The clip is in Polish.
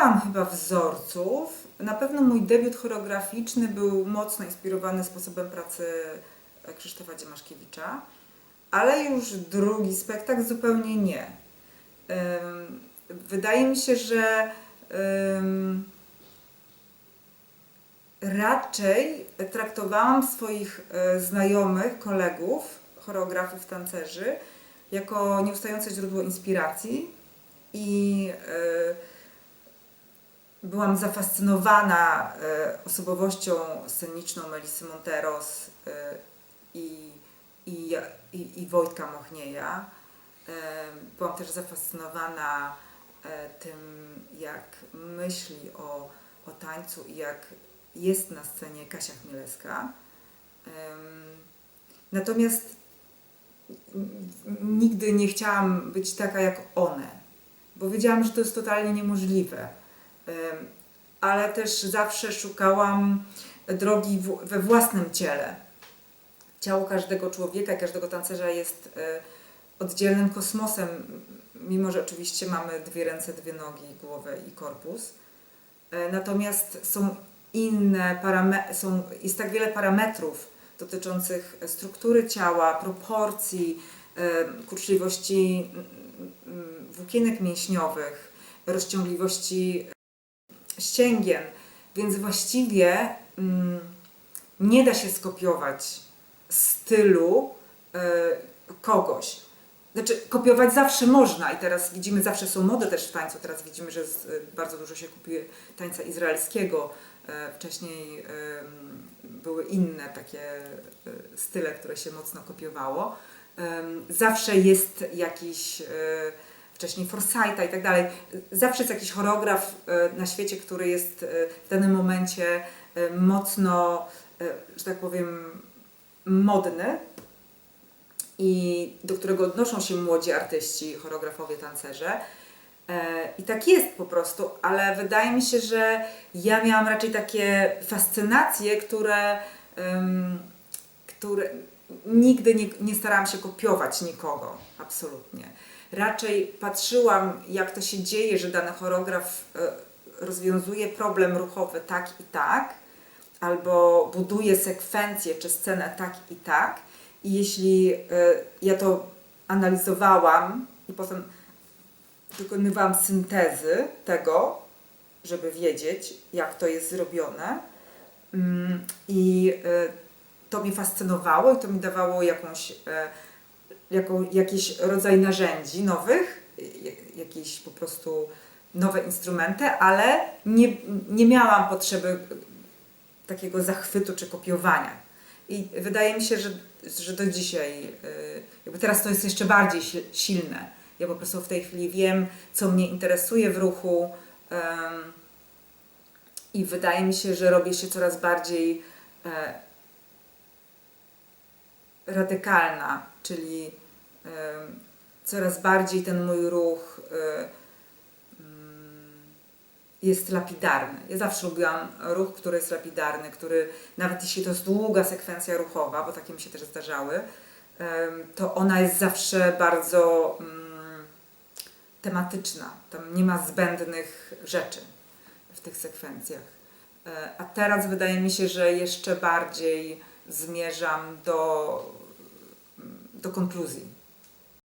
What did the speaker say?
miałam chyba wzorców. Na pewno mój debiut choreograficzny był mocno inspirowany sposobem pracy Krzysztofa Dziemaszkiewicza, ale już drugi spektakl zupełnie nie. Wydaje mi się, że raczej traktowałam swoich e, znajomych, kolegów, choreografów, tancerzy jako nieustające źródło inspiracji i e, byłam zafascynowana e, osobowością sceniczną Melisy Monteros e, i, i, i, i Wojtka Mochnieja. E, Byłam też zafascynowana tym, jak myśli o, o tańcu i jak jest na scenie Kasia Chmielewska. Natomiast nigdy nie chciałam być taka jak one, bo wiedziałam, że to jest totalnie niemożliwe. Ale też zawsze szukałam drogi we własnym ciele. Ciało każdego człowieka, każdego tancerza jest e, oddzielnym kosmosem, mimo że oczywiście mamy dwie ręce, dwie nogi, głowę i korpus. E, Natomiast są inne są, jest tak wiele parametrów dotyczących struktury ciała, proporcji, e, kurczliwości włókienek mięśniowych, rozciągliwości ścięgien, więc właściwie mm, nie da się skopiować stylu e, kogoś. Znaczy, kopiować zawsze można i teraz widzimy, zawsze są mody też w tańcu. Teraz widzimy, że z, y, bardzo dużo się kupuje tańca izraelskiego. E, Wcześniej były inne takie e, style, które się mocno kopiowało. Zawsze jest jakiś, e, wcześniej Forsyta i tak dalej. Zawsze jest jakiś choreograf e, na świecie, który jest e, w danym momencie e, mocno, że tak powiem, modny i do którego odnoszą się młodzi artyści, choreografowie, tancerze. I tak jest po prostu, ale wydaje mi się, że ja miałam raczej takie fascynacje, które, które nigdy nie, nie starałam się kopiować nikogo, absolutnie. Raczej patrzyłam, jak to się dzieje, że dany choreograf e, rozwiązuje problem ruchowy tak i tak, albo buduje sekwencję czy scenę tak i tak. I jeśli e, ja to analizowałam i potem dokonywałam syntezy tego, żeby wiedzieć, jak to jest zrobione. Mm, I e, to mnie fascynowało i to mi dawało jakąś, e, jaką, jakiś rodzaj narzędzi nowych, jakieś po prostu nowe instrumenty, ale nie, nie miałam potrzeby takiego zachwytu czy kopiowania. I wydaje mi się, że, że do dzisiaj, y, jakby teraz to jest jeszcze bardziej si- silne. Ja po prostu w tej chwili wiem, co mnie interesuje w ruchu i wydaje mi się, że robię się coraz bardziej e, radykalna, czyli coraz bardziej ten mój ruch jest lapidarny. Ja zawsze lubiłam ruch, który jest lapidarny, który nawet jeśli to jest długa sekwencja ruchowa, bo takie mi się też zdarzały, to ona jest zawsze bardzo mm, tematyczna. Tam nie ma zbędnych rzeczy w tych sekwencjach. E, A teraz wydaje mi się, że jeszcze bardziej zmierzam do, do konkluzji.